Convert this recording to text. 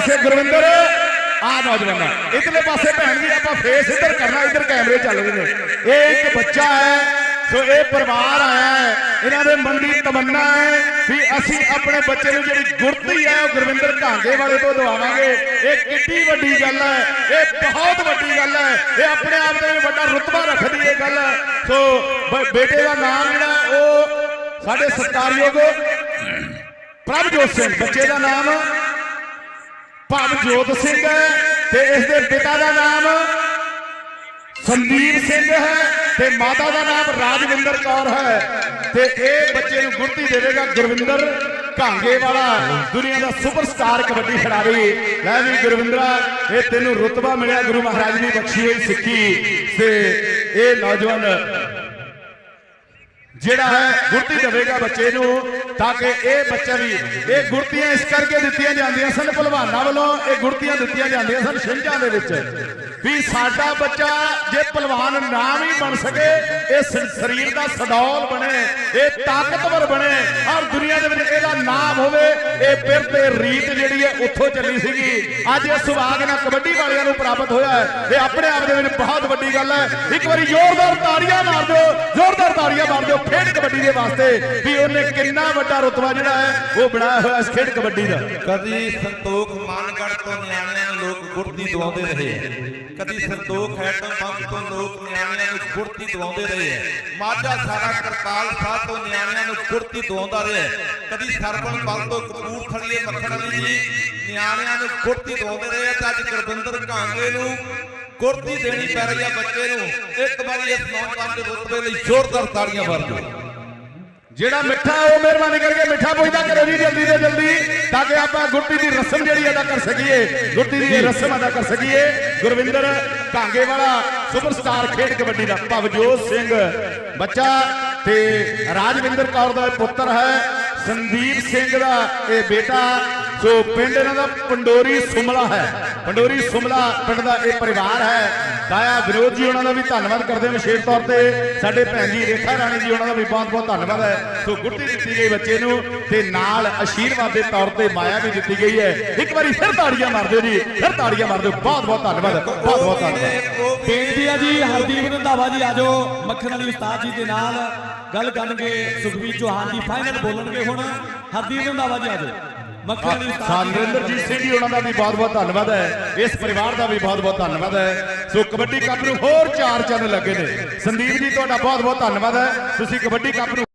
ਪਾਸੇ ਗੁਰਵਿੰਦਰ ਆ ਨੌਜਵਾਨ, ਇਧਰਲੇ ਪਾਸੇ ਭੈਣ ਜੀ, ਆਪਾਂ ਫੇਸ ਇੱਧਰ ਕਰਨਾ, ਇੱਧਰ ਕੈਮਰੇ ਚੱਲ ਰਹੇ ਨੇ। ਇਹ ਇੱਕ ਬੱਚਾ ਹੈ, ਸੋ ਇਹ ਪਰਿਵਾਰ ਆਇਆ ਹੈ, ਇਹਨਾਂ ਦੇ ਮਨ ਦੀ ਤਮੰਨਾ ਹੈ ਵੀ ਅਸੀਂ ਆਪਣੇ ਬੱਚੇ ਨੂੰ ਜਿਹੜੀ ਗੁਰਤੀ ਹੈ, ਉਹ ਗੁਰਵਿੰਦਰ ਢਾਂਗੇ ਵਾਲੇ ਤੋਂ ਦਵਾਵਾਂਗੇ। ਇਹ ਕਿੱਡੀ ਵੱਡੀ ਗੱਲ ਹੈ, ਇਹ ਬਹੁਤ ਵੱਡੀ ਗੱਲ ਹੈ, ਇਹ ਆਪਣੇ ਆਪ ਦੇ ਵਿੱਚ ਵੱਡਾ ਰੁਤਬਾ ਰੱਖਦੀ ਇਹ ਗੱਲ ਸੋ ਬੇਟੇ ਦਾ ਨਾਮ ਜਿਹੜਾ, ਉਹ ਸਾਡੇ ਸਤਿਕਾਰਯੋਗ ਪ੍ਰਭਜੋਤ ਸਿੰਘ, ਬੱਚੇ ਦਾ ਨਾਮ ਭਵਜੋਤ ਸਿੰਘ ਹੈ ਤੇ ਇਸ ਦੇ ਪਿਤਾ ਦਾ ਨਾਮ ਸੰਦੀਪ ਸਿੰਘ ਹੈ ਤੇ ਮਾਤਾ ਦਾ ਨਾਮ ਰਾਜਵਿੰਦਰ ਕੌਰ ਹੈ। ਤੇ ਇਹ ਬੱਚੇ ਨੂੰ ਗੁਰਤੀ ਦੇਵੇਗਾ ਗੁਰਵਿੰਦਰ ਘਾਂਗੇ ਵਾਲਾ ਦੁਨੀਆ ਦਾ ਸੁਪਰਸਟਾਰ ਕਬੱਡੀ ਖਿਡਾਰੀ। ਲੈ ਵੀ ਗੁਰਵਿੰਦਰਾ, ਇਹ ਤੈਨੂੰ ਰੁਤਬਾ ਮਿਲਿਆ ਗੁਰੂ ਮਹਾਰਾਜ ਦੀ ਬਖਸ਼ੀ ਹੋਈ ਸਿੱਖੀ। ਤੇ ਇਹ ਨੌਜਵਾਨ ਜਿਹੜਾ ਹੈ ਗੁਰਤੀ ਦੇਵੇਗਾ ਬੱਚੇ ਨੂੰ, ਤਾਂ ਕਿ ਇਹ ਬੱਚਾ ਵੀ, ਇਹ ਗੁਰਤੀਆਂ ਇਸ ਕਰਕੇ ਦਿੱਤੀਆਂ ਜਾਂਦੀਆਂ ਸਨ, ਭਲਵਾਨਾਂ ਵੱਲੋਂ, ਇਹ ਗੁਰਤੀਆਂ ਦਿੱਤੀਆਂ ਜਾਂਦੀਆਂ ਸਨ ਛਿੰਝਾਂ ਦੇ ਵਿੱਚ, ਵੀ ਸਾਡਾ ਬੱਚਾ ਜੇ ਭਲਵਾਨ ਨਾ ਵੀ ਬਣ ਸਕੇ, ਇਹ ਸਰੀਰ ਦਾ ਸਡੌਲ ਬਣੇ, ਇਹ ਤਾਕਤਵਰ ਬਣੇ ਔਰ ਦੁਨੀਆ ਦੇ ਵਿੱਚ ਇਹਦਾ ਨਾਮ ਹੋਵੇ, ਇਹ ਫਿਰ ਤੇ ਰੀਤ ਜਿਹੜੀ ਹੈ, ਉੱਥੋਂ ਚੱਲੀ ਸੀਗੀ। ਅੱਜ ਇਹ ਸੁਭਾਗ ਨਾਲ ਕਬੱਡੀ ਵਾਲਿਆਂ ਨੂੰ ਪ੍ਰਾਪਤ ਹੋਇਆ ਹੈ। ਇਹ ਆਪਣੇ ਆਪ ਦੇ ਵਿੱਚ ਬਹੁਤ ਵੱਡੀ ਗੱਲ ਹੈ। ਇੱਕ ਵਾਰੀ ਜ਼ੋਰਦਾਰ ਤਾੜੀਆਂ ਕਬੱਡੀ ਦੇ ਵਾਸਤੇ ਵੀ ਉਹਨੇ ਕਿੰਨਾ ਵੱਡਾ ਰੁਤਬਾ ਜਿਹੜਾ ਹੈ, ਉਹ ਬਣਾਇਆ ਹੋਇਆ ਇਸ ਖੇਡ ਕਬੱਡੀ ਦਾ। ਕਦੀ ਸੰਤੋਖ ਮਾਨਗੜ ਤੋਂ ਨਿਆਣਿਆਂ ਨੂੰ ਲੋਕ ਗੁਰਤੀ ਦਵਾਉਂਦੇ ਰਹੇ ਕਦੀ ਸੰਤੋਖ ਹੈਟਮ ਪੰਪ ਤੋਂ ਲੋਕ ਨਿਆਣਿਆਂ ਨੂੰ ਗੁਰਤੀ ਦਵਾਉਂਦੇ ਰਹੇ ਹੈ। ਮਾਝਾ ਸਾਰਾ ਕਰਤਾਲ ਸਾਹਿਬ ਤੋਂ ਨਿਆਣਿਆਂ ਨੂੰ ਗੁਰਤੀ ਦਵਾਉਂਦਾ ਰਿਹਾ ਕਦੀ ਸਰਬਣ ਬਲ ਤੋਂ ਕਪੂਰਥਲੀਏ ਮੱਖਣ ਵਾਲੀ ਜੀ ਨਿਆਣਿਆਂ ਨੂੰ ਗੁਰਤੀ ਦਵਾਉਂਦੇ ਰਹੇ ਹੈ। ਅੱਜ ਗੁਰਬਿੰਦਰ ਕਾਂਗੇ ਨੂੰ ਗੁਰਤੀ ਦੇਣੀ ਪੈ ਰਹੀ ਹੈ ਬੱਚੇ ਨੂੰ। ਇੱਕ ਵਾਰੀ ਇਸ ਨੌਜਵਾਨ ਦੇ ਰੁਤਬੇ ਲਈ ਜ਼ੋਰਦਾਰ ਤਾੜੀਆਂ ਮਾਰ ਜਿਹੜਾ ਮਿੱਠਾ ਉਹ ਮਿਹਰਬਾਨੀ ਕਰਕੇ ਮਿੱਠਾ ਪੁੱਛਦਾ ਕਰੋ ਜੀ ਜਲਦੀ ਤੋਂ ਜਲਦੀ, ਤਾਂ ਕਿ ਆਪਾਂ ਗੁਰਤੀ ਦੀ ਰਸਮ ਜਿਹੜੀ ਅਦਾ ਕਰ ਸਕੀਏ ਗੁਰਤੀ ਦੀ ਰਸਮ ਅਦਾ ਕਰ ਸਕੀਏ। ਗੁਰਵਿੰਦਰ ਢਾਂਗੇ ਵਾਲਾ ਸੁਪਰਸਟਾਰ ਖੇਡ ਕਬੱਡੀ ਦਾ ਭਵਜੋਤ ਸਿੰਘ। ਬੱਚਾ ਤੇ ਰਾਜਵਿੰਦਰ ਕੌਰ ਦਾ ਪੁੱਤਰ ਹੈ। ਸੰਦੀਪ ਸਿੰਘ ਦਾ ਇਹ ਬੇਟਾ। ਸੋ ਪਿੰਡ ਇਹਨਾਂ ਦਾ ਪੰਡੋਰੀ ਸੁਮਲਾ ਹੈ। ਪੰਡੋਰੀ ਸੁਮਲਾ ਪਿੰਡ ਦਾ ਇਹ ਪਰਿਵਾਰ ਹੈ। ਤਾਇਆ ਵਿਨੋਦ ਜੀ ਉਹਨਾਂ ਦਾ ਵੀ ਧੰਨਵਾਦ ਕਰਦੇ ਹਾਂ ਵਿਸ਼ੇਸ਼ ਤੌਰ ਤੇ। ਸਾਡੇ ਭੈਣ ਜੀ ਰੇਖਾ ਰਾਣੀ ਜੀ ਉਹਨਾਂ ਦਾ ਵੀ ਬਹੁਤ ਬਹੁਤ ਧੰਨਵਾਦ ਹੈ। ਸੋ ਗੁੱਟੀ ਦਿੱਤੀ ਗਈ ਬੱਚੇ ਨੂੰ ਤੇ ਨਾਲ ਆਸ਼ੀਰਵਾਦ ਦੇ ਤੌਰ ਤੇ ਮਾਇਆ ਵੀ ਦਿੱਤੀ ਗਈ ਹੈ। ਇੱਕ ਵਾਰੀ ਫਿਰ ਤਾੜੀਆਂ ਮਾਰ ਦਿਓ ਜੀ। ਫਿਰ ਤਾੜੀਆਂ ਮਾਰ ਦਿਓ। ਬਹੁਤ ਬਹੁਤ ਧੰਨਵਾਦ। ਬਹੁਤ ਬਹੁਤ ਧੰਨਵਾਦ। ਬੇਨਤੀ ਆ ਜੀ, ਹਰਦੀਪ ਰੰਧਾਵਾ ਜੀ। ਆਜੋ ਮੱਖਣ ਵਾਲੀ ਉਸਤਾਦ ਜੀ ਦੇ ਨਾਲ। ਗੱਲ ਕਰਨਗੇ ਸੁਖਬੀਰ ਚੌਹਾਨ ਜੀ। ਫਾਈਨਲ ਬੋਲਣਗੇ ਹੁਣ। ਹਰਦੀਪ ਰੰਧਾਵਾ ਜੀ ਆਜੋ ਮੱਖਣ ਸਾਨਰਿੰਦਰਜੀਤ ਸਿੰਘ ਜੀ ਉਹਨਾਂ ਦਾ ਵੀ ਬਹੁਤ ਬਹੁਤ ਧੰਨਵਾਦ ਹੈ। ਇਸ ਪਰਿਵਾਰ ਦਾ ਵੀ ਬਹੁਤ ਬਹੁਤ ਧੰਨਵਾਦ ਹੈ। ਸੋ ਕਬੱਡੀ ਕੱਪ ਨੂੰ ਹੋਰ ਚਾਰ ਚੰਨ ਲੱਗੇ ਨੇ। ਸੰਦੀਪ ਜੀ ਤੁਹਾਡਾ ਬਹੁਤ ਬਹੁਤ ਧੰਨਵਾਦ ਹੈ। ਤੁਸੀਂ ਕਬੱਡੀ ਕੱਪ ਨੂੰ